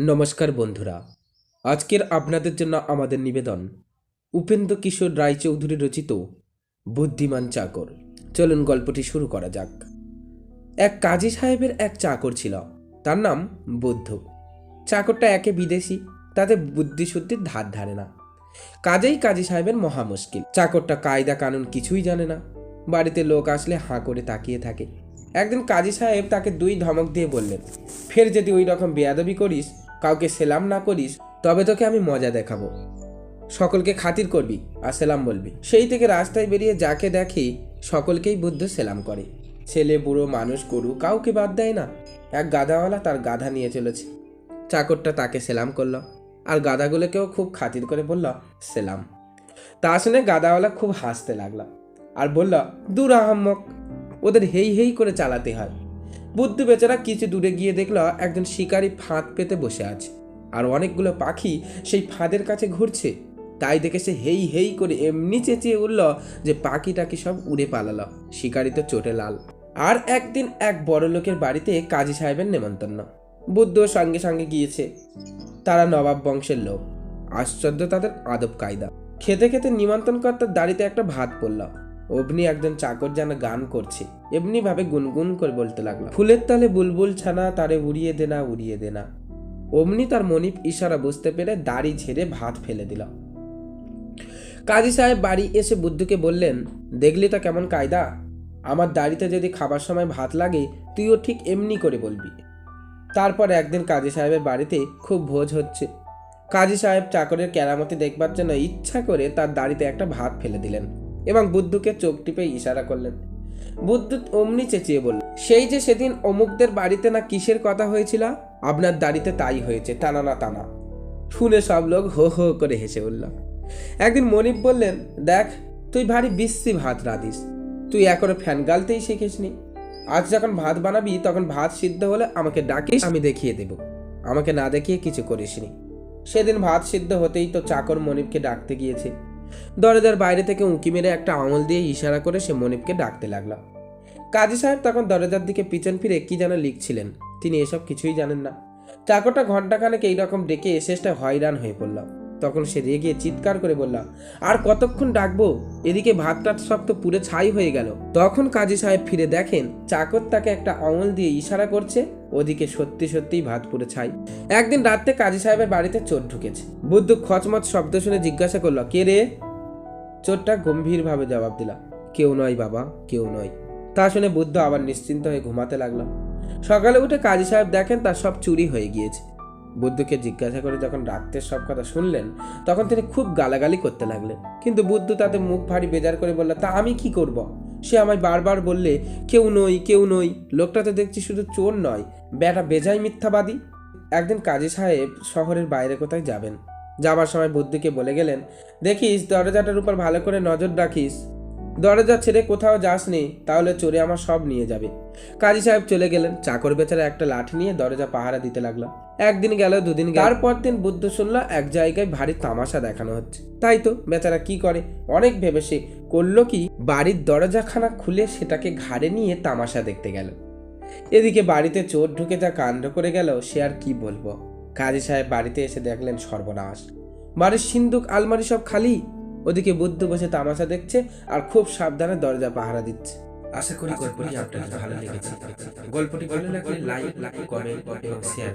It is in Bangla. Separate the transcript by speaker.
Speaker 1: নমস্কার বন্ধুরা। আজকের আপনাদের জন্য আমাদের নিবেদন উপেন্দ্র কিশোর রায়চৌধুরী রচিত বুদ্ধিমান চাকর। চলুন গল্পটি শুরু করা যাক। এক কাজী সাহেবের এক চাকর ছিল, তার নাম বুদ্ধ। চাকরটা একে বিদেশি, তাতে বুদ্ধিশুদ্ধির ধার ধারে না। কাজেই কাজী সাহেবের মহা মুশকিল। চাকরটা কায়দা কানুন কিছুই জানে না। বাড়িতে লোক আসলে হাঁ করে তাকিয়ে থাকে। একদিন কাজী সাহেব তাকে দুই ধমক দিয়ে বললেন, ফের যদি ওই রকম বেয়াদবি করিস কাউকে সেলাম না করিস, তবে তোকে আমি মজা দেখাবো। সকলকে খাতির করবি আর সেলাম বলবি। সেই থেকে রাস্তায় বেরিয়ে যাকে দেখে সকলকেই বুদ্ধ সেলাম করে। ছেলে, বুড়ো, মানুষ, গরু, কাউকে বাদ দেয় না। এক গাধাওয়ালা তার গাধা নিয়ে চলেছে। চাকরটা তাকে সেলাম করল। আর গাধাগুলোকেও খুব খাতির করে বলল, সেলাম। তা শুনে গাদাওয়ালা খুব হাসতে লাগল। আর বলল, দূর আহম্মক, ওদের হেই হেই করে চালাতে হয়। বুদ্ধ বেচারা কিছু দূরে গিয়ে দেখল একজন শিকারী ফাঁদ পেতে বসে আছে। আর অনেকগুলো পাখি সেই ফাঁদের কাছে ঘুরছে। তাই দেখে সে হেই হেই করে এমনি চেঁচিয়ে উঠল যে পাখি টাকি সব উড়ে পালালো। শিকারি তো চোটে লাল। আর একদিন এক বড় লোকের বাড়িতে কাজী সাহেবের নেমন্তন্ন। বুদ্ধ সঙ্গে সঙ্গে গিয়েছে। তারা নবাব বংশের লোক। আশ্চর্য তাদের আদব কায়দা। খেতে খেতে নিমন্ত্রণকর্তার দাড়িতে একটা ভাত পড়ল। অগ্নি একজন চাকর যেন গান করছে। এমনি ভাবে গুনগুন করে বলতে লাগল। ফুলের তালে বুলবুল ছানা তারে উড়িয়ে দেনা উড়িয়ে দেনা অমনি তার মনিপ ইশারা বুঝতে পেরে দাড়ি ঝেড়ে ভাত ফেলে দিল। কাজী সাহেব বাড়ি এসে বুদ্ধুকে বললেন, দেখলি তা কেমন কায়দা? আমার দাড়িতে যদি খাবার সময় ভাত লাগে, তুইও ঠিক এমনি করে বলবি। তারপর একদিন কাজী সাহেবের বাড়িতে খুব ভোজ হচ্ছে। কাজী সাহেব চাকরের কেরামতি দেখবার জন্য ইচ্ছা করে তার দাড়িতে একটা ভাত ফেলে দিলেন। এবং বুদ্ধকে চোখ টিপে ইশারা করলেন। বুদ্ধ অমনি চেঁচিয়ে বলল সেই যে সেদিন অমুকদের বাড়িতে না কিসের কথা হয়েছিল? আপনার দাড়িতে তাই হয়েছে, টানা না টানা। শুনে সব লোক হো হো করে হেসে উঠল। একদিন মনিপ বললেন, দেখ, তুই ভারী বিশ্রী ভাত রাঁধিস। তুই এখনও ফ্যান গালতেই শিখিসনি। আজ যখন ভাত বানাবি, তখন ভাত সিদ্ধ হলে আমাকে ডাকিস, আমি দেখিয়ে দেব। আমাকে না দেখিয়ে কিছু করিসনি। সেদিন ভাত সিদ্ধ হতেই তো চাকর মনিপকে ডাকতে গিয়েছে। দরজার বাইরে থেকে উঁকি মেরে একটা আঙুল দিয়ে ইশারা করে সে মনিবকে ডাকতে লাগল। কাজী সাহেব তখন দরজার দিকে পিছন ফিরে কি যেন লিখছিলেন। তিনি এসব কিছুই জানেন না। চাকরটা ঘন্টাখানেক এইরকম ডেকে শেষটা হয়রান হয়ে পড়ল। তখন সে রেগে চিৎকার করে বলল, আর কতক্ষণ ডাকবো? এদিকে ভাত টাত সব তো পুরে ছাই হয়ে গেল। তখন কাজী সাহেব ফিরে দেখেন চাকর তাকে একটা আঙুল দিয়ে ইশারা করছে, ওদিকে সত্যি সত্যিই ভাত পুরে ছাই। একদিন রাত্রে কাজী সাহেবের বাড়িতে চোর ঢুকেছে। বুদ্ধ খচমচ শব্দ শুনে জিজ্ঞাসা করল, কে রে? চোরটা গম্ভীরভাবে জবাব দিল, কেউ নয় বাবা, কেউ নয়। তা শুনে বুদ্ধ আবার নিশ্চিন্ত হয়ে ঘুমাতে লাগল। সকালে উঠে কাজী সাহেব দেখেন তার সব চুরি হয়ে গিয়েছে। বুদ্ধকে জিজ্ঞাসা করে যখন রাত্রের সব কথা শুনলেন, তখন তিনি খুব গালাগালি করতে লাগলেন। কিন্তু বুদ্ধ তাতে মুখ ভারী বেজার করে বলল, তা আমি কি করব? সে আমায় বারবার বললে, কেউ নই কেউ নই, লোকটা তো দেখছি শুধু চোর নয়, বেটা বেজাই মিথ্যাবাদী। একদিন কাজী সাহেব শহরের বাইরে কোথায় যাবেন? যাবার সময় বুদ্ধকে বলে গেলেন, দেখিস, দরজাটার উপর ভালো করে নজর রাখিস। দরজা ছেড়ে কোথাও যাসনি, তাহলে চোরে আমার সব নিয়ে যাবে। কাজী সাহেব চলে গেলেন। চাকর বেচারা একটা লাঠি নিয়ে দরজা পাহারা দিতে লাগল। একদিন গেল, দুদিন গেল। তারপর দিন বুদ্ধ শুনল, এক জায়গায় ভারী তামাশা দেখানো হচ্ছে। তাই তো বেচারা কি করে? অনেক ভেবে সে করল কি, বাড়ির দরজাখানা খুলে সেটাকে ঘাড়ে নিয়ে তামাশা দেখতে গেল। এদিকে বাড়িতে চোর ঢুকে যা কাণ্ড করে গেল, সে আর কি বলব? কাজী সাহেব বাড়িতে এসে দেখলেন সর্বনাশ। বাড়ির সিন্দুক, আলমারি সব খালি। ওদিকে বুদ্ধ বসে তামাশা দেখছে আর খুব সাবধানে দরজা পাহারা দিচ্ছে। আশা করি গল্পটি আপনাদের ভালো লেগেছে। গল্পটি ভালো লাগলে লাইক কমেন্ট এবং শেয়ার